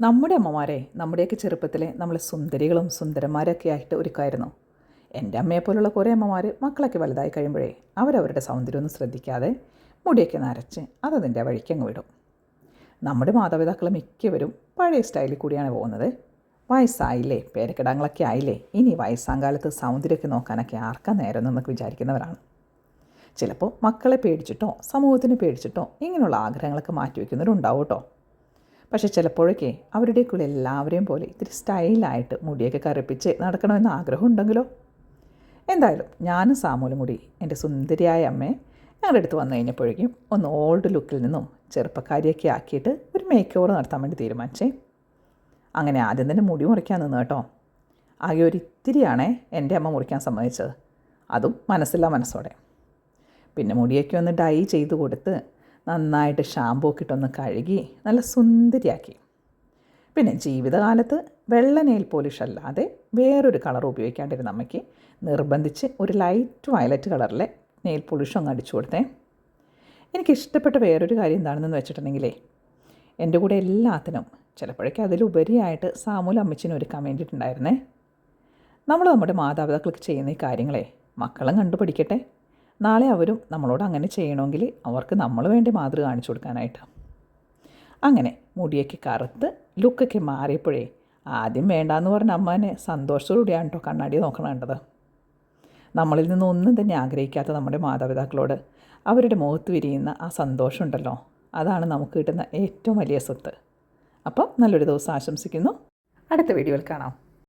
നമ്മുടെ അമ്മമാരെ നമ്മുടെയൊക്കെ ചെറുപ്പത്തിലെ നമ്മൾ സുന്ദരികളും സുന്ദരന്മാരൊക്കെ ആയിട്ട് ഒരുക്കായിരുന്നു. എന്റെ അമ്മയെ പോലുള്ള കുറേ അമ്മമാർ മക്കളൊക്കെ വലുതായി കഴിയുമ്പോഴേ അവരവരുടെ സൗന്ദര്യമൊന്നും ശ്രദ്ധിക്കാതെ മുടിയൊക്കെ നരച്ച് അതതിന്റെ വഴിക്കങ്ങ് വിടും. നമ്മുടെ മാതാപിതാക്കൾ മിക്കവരും പഴയ സ്റ്റൈലിൽ കൂടിയാണ് പോകുന്നത്. വയസ്സായില്ലേ പേരക്കിടാങ്ങളൊക്കെ ആയില്ലേ ഇനി വയസ്സാം കാലത്ത് സൗന്ദര്യമൊക്കെ നോക്കാനൊക്കെ ആർക്കാ നേരം എന്നൊക്കെ വിചാരിക്കുന്നവരാണ്. ചിലപ്പോൾ മക്കളെ പേടിച്ചിട്ടോ സമൂഹത്തിന് പേടിച്ചിട്ടോ ഇങ്ങനെയുള്ള ആഗ്രഹങ്ങളൊക്കെ മാറ്റിവെക്കുന്നവരുണ്ടാവും കേട്ടോ. പക്ഷേ ചിലപ്പോഴൊക്കെ കൂടെ എല്ലാവരെയും പോലെ ഇത്തിരി സ്റ്റൈലായിട്ട് മുടിയൊക്കെ കറുപ്പിച്ച് നടക്കണമെന്ന് ആഗ്രഹം ഉണ്ടെങ്കിലോ എന്തായാലും ഞാനും സാമൂലും കൂടി എന്റെ സുന്ദരിയായ അമ്മയെ ഞങ്ങളുടെ അടുത്ത് വന്നു കഴിഞ്ഞപ്പോഴേക്കും ഒന്ന് ഓൾഡ് ലുക്കിൽ നിന്നും ചെറുപ്പക്കാരിയൊക്കെ ആക്കിയിട്ട് ഒരു മേക്ക് ഓവർ നടത്താൻ വേണ്ടി തീരുമാനിച്ചേ. അങ്ങനെ ആദ്യം തന്നെ മുടി മുറിക്കാൻ നിന്ന് കേട്ടോ. ആകെ ഒരു ഇത്തിരിയാണേ എന്റെ അമ്മ മുറിക്കാൻ സമ്മതിച്ചത്. അതും മനസ്സില്ല മനസ്സോടെ. പിന്നെ മുടിയൊക്കെ ഒന്ന് ഡൈ ചെയ്ത് കൊടുത്ത് നന്നായിട്ട് ഷാമ്പൂ ഒക്കെ കഴുകി നല്ല സുന്ദരിയാക്കി. പിന്നെ ജീവിതകാലത്ത് വെള്ള നെയിൽ പോളിഷ് അല്ലാതെ വേറൊരു കളർ ഉപയോഗിക്കാണ്ടിരുന്ന അമ്മയ്ക്ക് നിർബന്ധിച്ച് ഒരു ലൈറ്റ് വയലറ്റ് കളറിലെ നെയിൽ പോളിഷ് അങ്ങ് അടിച്ചു കൊടുത്തേ. എനിക്കിഷ്ടപ്പെട്ട വേറൊരു കാര്യം എന്താണെന്ന് വെച്ചിട്ടുണ്ടെങ്കിലേ എന്റെ കൂടെ എല്ലാത്തിനും ചിലപ്പോഴൊക്കെ അതിലുപരിയായിട്ട് സാമൂല അമ്മച്ചിനും ഒരുക്കാൻ വേണ്ടിയിട്ടുണ്ടായിരുന്നേ. നമ്മൾ നമ്മുടെ മാതാപിതാക്കൾക്ക് ചെയ്യുന്ന ഈ കാര്യങ്ങളെ മക്കളും കണ്ടുപഠിക്കട്ടെ നാളെ അവരും നമ്മളോട് അങ്ങനെ ചെയ്യണമെങ്കിൽ അവർക്ക് നമ്മൾ വേണ്ടി മാതൃക കാണിച്ചു കൊടുക്കാനായിട്ട്. അങ്ങനെ മുടിയൊക്കെ കറുത്ത് ലുക്കൊക്കെ മാറിയപ്പോഴേ ആദ്യം വേണ്ടാന്ന് പറഞ്ഞ അമ്മാനെ സന്തോഷത്തോടുകൂടിയാണ് കേട്ടോ കണ്ണാടി നോക്കണേണ്ടത് നമ്മളിൽ നിന്ന് ഒന്നും തന്നെ ആഗ്രഹിക്കാത്ത നമ്മുടെ മാതാപിതാക്കളോട് അവരുടെ മുഖത്ത് വിരിയുന്ന ആ സന്തോഷമുണ്ടല്ലോ അതാണ് നമുക്ക് കിട്ടുന്ന ഏറ്റവും വലിയ സ്വത്ത്. അപ്പം നല്ലൊരു ദിവസം ആശംസിക്കുന്നു. അടുത്ത വീഡിയോയിൽ കാണാം.